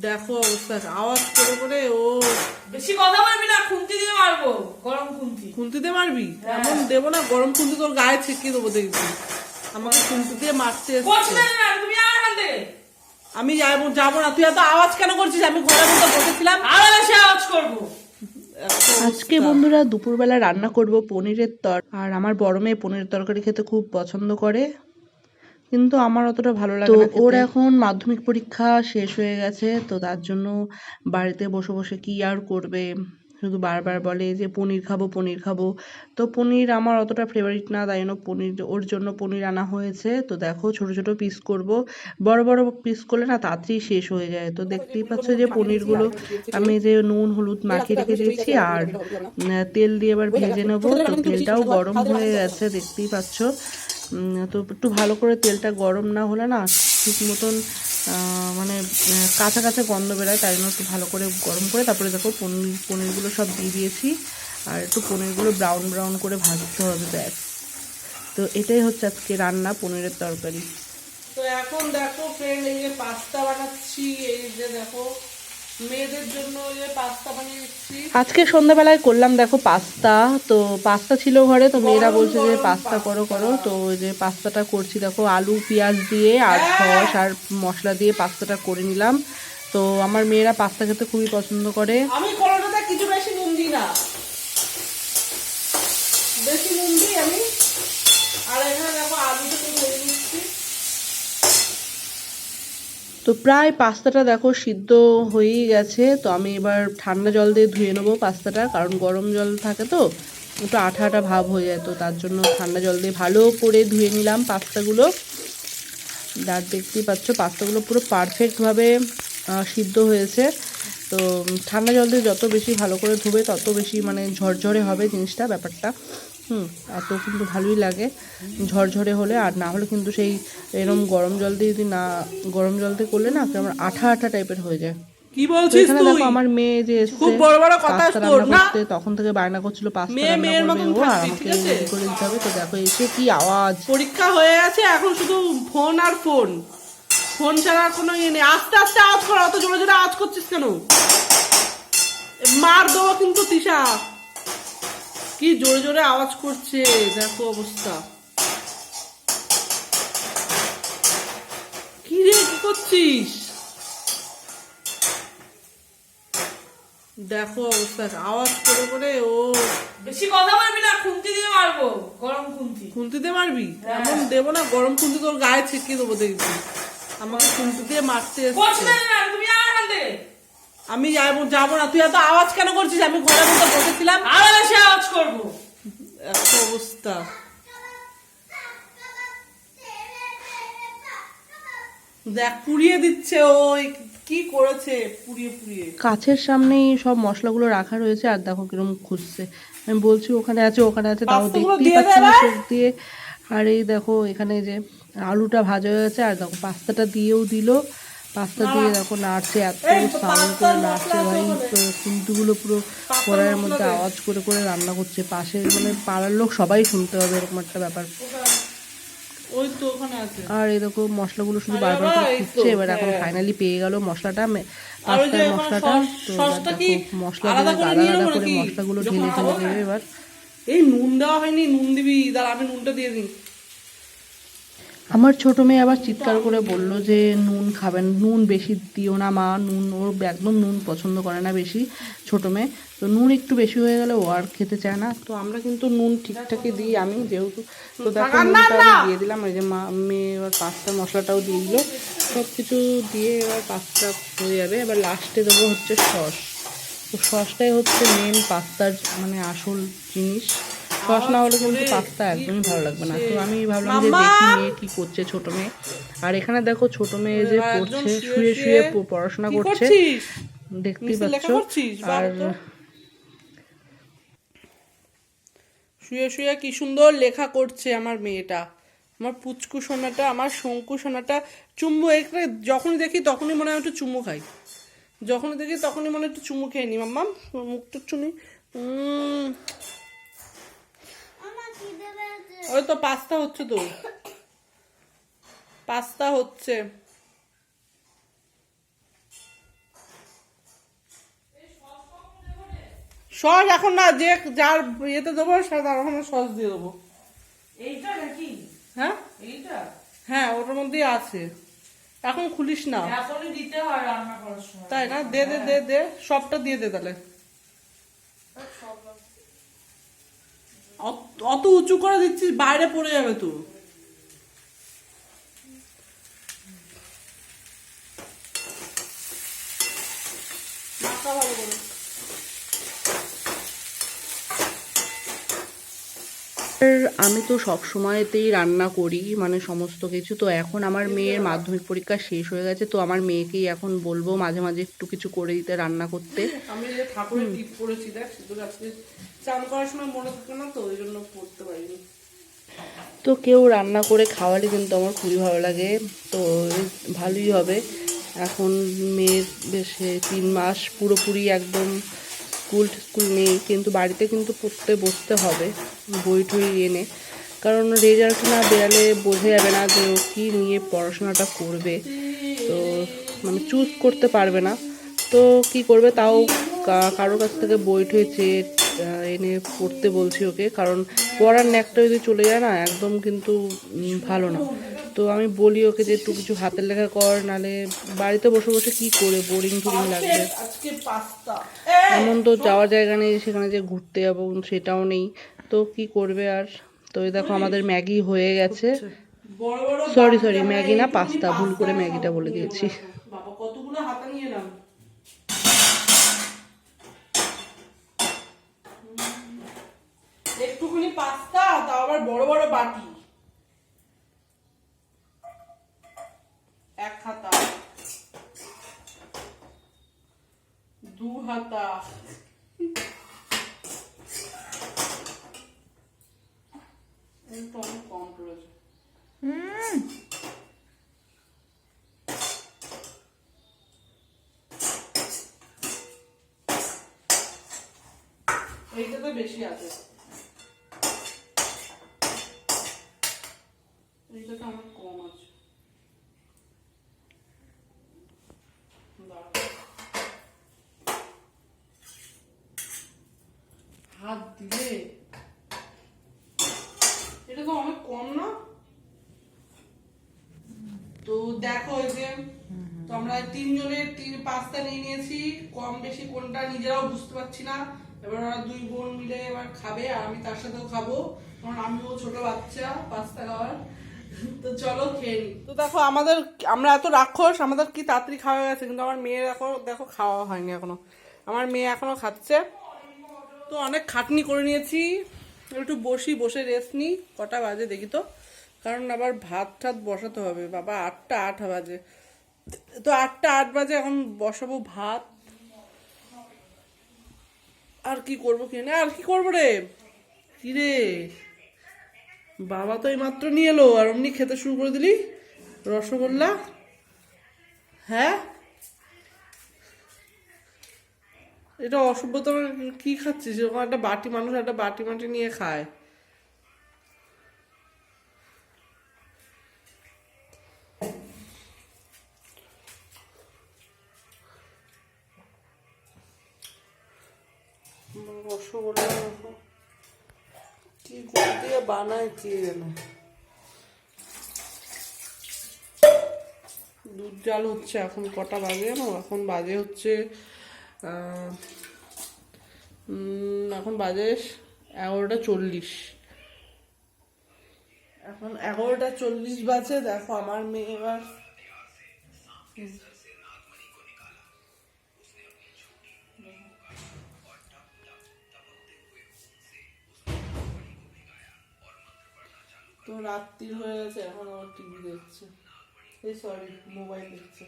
দেখো অবস্থা আওয়াজ করে করে ও বেশি কথা বলবি না খুন্তি দিয়ে মারবো গরম খুন্তি। দিয়ে মারবি? হ্যাঁ। এমন দেবো না গরম খুন্তি তোর গায়ে ছিটিয়ে দেবো দেখবি। আমাকে খুন্তি দিয়ে মারতে করছি এসছে না তুমি আর এখান থেকে। আমি যাব যাব না। তুই এত আওয়াজ কেন করছিস? আমি ঘরের মধ্যে বসেছিলাম। আরও বেশি আওয়াজ করব। আজকে বন্ধুরা দুপুরবেলা রান্না করব পনিরের তর আর আমার বড় মেয়ে পনিরের তরকারি খেতে খুব পছন্দ করে। কিন্তু আমার অতটা ভালো লাগে না ওর এখন মাধ্যমিক পরীক্ষা শেষ হয়ে গেছে তো তার জন্য বাড়িতে বসে বসে কি আর করবে? শুধু বারবার বলে যে পনির খাব পনির খাব। তো পনির আমার অতটা ফেভারিট না তাই জন্য পনির ওর জন্য পনির আনা হয়েছে। তো দেখো ছোট ছোট পিস করব। বড় বড় পিস করলে না তাড়াতাড়ি শেষ হয়ে যায়। তো দেখতেই পাচ্ছ যে পনিরগুলো আমি যে নুন হলুদ মাখিয়ে রেখে দিয়েছি আর তেল দিয়ে এবার ভেজে নেব। তো তেলটাও গরম হয়ে গেছে। দেখতেই পাচ্ছ। তো একটু ভালো করে তেলটা গরম না হলে না ঠিক মতন মানে কাঁচা কাঁচা গন্ধ বেরোয়, তাই জন্য একটু ভালো করে গরম করে তারপরে দেখো পনির পনিরগুলো সব দিয়ে দিয়েছি। আর একটু পনিরগুলো ব্রাউন ব্রাউন করে ভাজতে হবে, ব্যাস। তো এটাই হচ্ছে আজকে রান্না, পনিরের তরকারি। তো এখন দেখো ফ্রেন্ড এই যে পাস্তা বানাচ্ছি, এই যে দেখো মেয়েদের জন্য যে পাস্তা বানিয়েছি আজকে সন্ধ্যাবেলায় করলাম দেখো পাস্তা। তো পাস্তা ছিল ঘরে তো মেয়েরা বলছে যে পাস্তা করো করো। তো যে পাস্তাটা করছি দেখো আলু পেঁয়াজ দিয়ে আর সস আর মশলা দিয়ে পাস্তাটা করে নিলাম। তো আমার মেয়েরা পাস্তা খেতে খুবই পছন্দ করে। আমি কোনোটাতে কিছু বেশি নুন দিই না বেশি নুন দিই আমি আর এখানে দেখো আলুটা তো ভেজে নিচ্ছি তো প্রায় পাস্তাটা দেখো সিদ্ধ হয়েই গেছে, তো আমি এবার ঠান্ডা জল দিয়ে ধুয়ে নেব পাস্তাটা, কারণ গরম জল থাকে তো, একটু আঠা আঠা ভাব হয়ে যায়, তো তার জন্য ঠান্ডা জল দিয়ে ভালো করে ধুয়ে নিলাম পাস্তাগুলো। আর দেখতেই পাচ্ছ, পাস্তাগুলো পুরো পারফেক্টভাবে সিদ্ধ হয়েছে। তো ঠান্ডা জল দিয়ে যত বেশি ভালো করে ধুবে, তত বেশি মানে ঝরঝরে হবে জিনিসটা, ব্যাপারটা। হুম আর তো কিন্তু ভালোই লাগে। ঝরঝরে হলে আর না হলে কিন্তু সেই এরকম গরম জল দিয়ে যদি না গরম জল দিয়ে করলে না কেমন আঠা আঠা টাইপের হয়ে যায়। কি বলছিস তুই দেখো আমার মেয়ে যে খুব বড় বড় কথা তোর, না? তখন থেকে বায়না করছিল পাস্তা মেয়ে মেয়ের মতন ঠিক আছে? করে দিতে হবে। তো দেখো এসে কি আওয়াজ। পরীক্ষা হয়ে গেছে এখন শুধু ফোন আর ফোন। ফোন ছাড়া আর কোনো ইয়ে নেই। আস্তে আস্তে আওয়াজ কর অত জোরে জোরে আওয়াজ করছিস কেন? মার দেবো কিন্তু তিশা। কি জোরে জোরে আওয়াজ করছে? দেখো অবস্থা। কি রে কি করছিস? দেখো অবস্থা আওয়াজ করে করে ও বেশি কথা বলবি না খুন্তি দিয়ে মারবো গরম খুন্তি। দিয়ে মারবি? হ্যাঁ। এমন দেবো না গরম খুন্তি তোর গায়ে ছিটিয়ে দেবো দেখবি। আমাকে খুন্তি দিয়ে মারতে করছি আমি যাব যাব না। তুই এত আওয়াজ কেন করছিস? আমি ঘরের মধ্যে বসেছিলাম। আরও বেশি আওয়াজ করব। এত অবস্থা। দেখ পুড়িয়ে দিচ্ছে ওই। কি করেছে? পুড়িয়ে পুড়িয়ে। কাছের সামনেই সব মশলাগুলো রাখা রয়েছে আর দেখো কীরকম খুঁজছে। আমি বলছি ওখানে আছে ওখানে আছে তাও দেখতেই পাচ্ছি না চোখ দিয়ে। আর এই দেখো এখানে যে আলুটা ভাজা হয়ে গেছে আর দেখো পাস্তাটা দিয়েও দিল। পাস্তা দিয়ে দেখো নাড়ছে এত সাউন্ড করে নাড়ছে ভাই ওখানে। পুরো কড়াইয়ের মধ্যে আওয়াজ করে করে রান্না করছে। পাশের মানে পাড়ার লোক সবাই শুনতে হবে এরকম একটা ব্যাপার। আর এই দেখো মশলাগুলো শুধু বারবার করে খুঁজছে এবার এখন হ্যাঁ। ফাইনালি পেয়ে গেল মশলাটা। পাস্তার মশলাটা। তো মশলা আলাদা দিয়ে করে? মশলাগুলো ঢেলে ঢেলে দেবে এবার। এই নুন দেওয়া হয়নি নুন দিবি দাঁড়া আমি নুনটা দিয়ে দিই। আমার ছোট মেয়ে আবার চিৎকার করে বলল যে নুন খাবেন নুন বেশি দিও না মা নুন ওর একদম নুন পছন্দ করে না বেশি ছোট মেয়ে। তো নুন একটু বেশি হয়ে গেলে ও আর খেতে চায় না। তো আমরা কিন্তু নুন ঠিকঠাকই দিই আমি যেহেতু তো দেখো নুনটা আমি দিয়ে দিলাম ওই যে মা মেয়ে এবার পাস্তা মশলাটাও দিয়ে দিল। সব কিছু দিয়ে এবার পাস্তা হয়ে যাবে। এবার লাস্টে দেবো হচ্ছে সস। তো সসটাই হচ্ছে মেন পাস্তার মানে আসল জিনিস। সস না হলে কিন্তু পাস্তা একদমই ভালো লাগবে না। তো আমি ভাবলাম যে দেখি মেয়ে কি করছে ছোট মেয়ে। আর এখানে দেখো ছোট মেয়ে যে পড়ছে শুয়ে শুয়ে পড়াশোনা করছে। দেখতেই পাচ্ছ? আর শুয়ে শুয়ে কি সুন্দর লেখা করছে আমার মেয়েটা। আমার পুচকু সোনাটা আমার শঙ্কু সোনাটা। চুম্বু এখানে যখনই দেখি তখনই মনে হয় একটু চুমু খাই। যখনই দেখি তখনই মনে হয় একটু চুমু খেয়ে নি। মাম্মা মুখটা চুনি ওই তো পাস্তা হচ্ছে তো। পাস্তা হচ্ছে। সস এখন না যে যার ইয়েতে দেবো তার ওখানে সস দিয়ে দেবো। হ্যাঁ? হ্যাঁ ওটার মধ্যেই আছে। এখন খুলিস না। তাই না? দে দে দে দে সবটা দিয়ে দে তাহলে। অত- উঁচু করে দিচ্ছিস বাইরে পড়ে যাবে তো। আমি তো সব সময়তেই রান্না করি মানে সমস্ত কিছু। তো এখন আমার মেয়ের মাধ্যমিক পরীক্ষা শেষ হয়ে গেছে তো আমার মেয়েকেই এখন বলব মাঝে মাঝে একটু কিছু করে দিতে রান্না করতে। আমি যে ঠাকুরের টিপ পড়েছি দেখ করার সময় মনে না তো, ওই জন্য পড়তে পারিনি। তো কেউ রান্না করে খাওয়ালে কিন্তু আমার খুবই ভালো লাগে। তো ভালোই হবে। এখন মেয়ের বেশ তিন মাস পুরোপুরি একদম স্কুল স্কুল নেই, কিন্তু বাড়িতে কিন্তু পড়তে বসতে হবে, বই টই এনে। কারণ রেজাল্ট না বেরালে বোঝা যাবে না যে ও কী নিয়ে পড়াশোনাটা করবে। তো মানে চুজ করতে পারবে না। তো কি করবে তাও কারোর কাছ থেকে বই টই চেয়ে এনে পড়তে বলছি ওকে কারণ পড়ার ন্যাকটা যদি চলে যায় না একদম কিন্তু ভালো না। তো আমি বলি ওকে যে একটু কিছু হাতের লেখা কর নালে বাড়িতে বসে বসে কি করে বোরিং টোরিং লাগবে। এমন তো যাওয়ার জায়গা নেই সেখানে যে ঘুরতে যাব সেটাও নেই। তো কি করবে আর? তো এই দেখো আমাদের ম্যাগি হয়ে গেছে। সরি সরি ম্যাগি না পাস্তা ভুল করে ম্যাগিটা বলে দিয়েছি। বাবা কতগুলো হাতা নিয়ে পাস্তা তাও আবার বড় বড় বাটি। এক হাতা। দু হাতা। একটু অনেক কম পড়েছে। এইটাতে বেশি আছে এইটাতে আমার কম আছে দাঁড়াও। হাত এটা তো অনেক কম না? তো দেখো এই যে তো আমরা তিনজনের তিন পাস্তা নিয়ে নিয়েছি, কম বেশি কোনটা নিজেরাও বুঝতে পারছি না। এবার ওরা দুই বোন মিলে এবার খাবে, আর আমি তার সাথেও খাব। কারণ আমিও ছোট বাচ্চা পাস্তা খাওয়ার তো চলো খেয়ে তো দেখো, আমাদের, আমরা এত রাক্ষস, আমাদের কি তাড়াতাড়ি খাওয়া গেছে? কিন্তু আমার মেয়ের এখন দেখো খাওয়া হয়নি এখনও। আমার মেয়ে এখনও খাচ্ছে। তো অনেক খাটনি করে নিয়েছি। একটু বসি, বসে রেস্ট নিই। কটা বাজে দেখি তো। কারণ আবার ভাত টাত বসাতে হবে। বাবা, আটটা আট বাজে। তো আটটা আট বাজে, এখন বসাবো ভাত। আর কি করব কি আর কি করব রে? কি রে? বাবা তো এই মাত্র নিয়ে এলো। আর অমনি খেতে শুরু করে দিলি? রসগোল্লা? হ্যাঁ? এটা অসভ্যতা কি খাচ্ছিস? ওখানে একটা বাটি, মানুষ একটা বাটি মাটি নিয়ে খায়। দুধ জাল হচ্ছে, এখন কটা বাজে এখন বাজে হচ্ছে এখন বাজে এগারোটা চল্লিশ। এখন এগারোটা চল্লিশ বাজে, দেখো আমার মেয়ে এবার তো রাত্রি হয়ে গেছে, এখন আমার টিভি দেখছে। এই সরি মোবাইল দেখছে।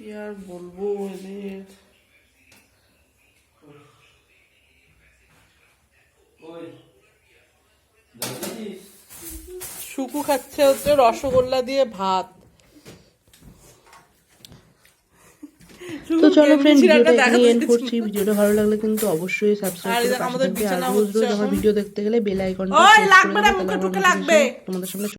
কি আর বলব এদের শুকু খাচ্ছে হচ্ছে রসগোল্লা দিয়ে ভাত। তো চলো ফ্রেন্ড ভিডিওটা এখানে এন্ড করছি। ভিডিওটা ভালো লাগলে কিন্তু অবশ্যই সাবস্ক্রাইব করে পাশে আমাদের থাকবে আর রোজ রোজ আমার ভিডিও দেখতে গেলে বেল আইকনটা প্রেস করে লাগবে। তোমাদের সামনে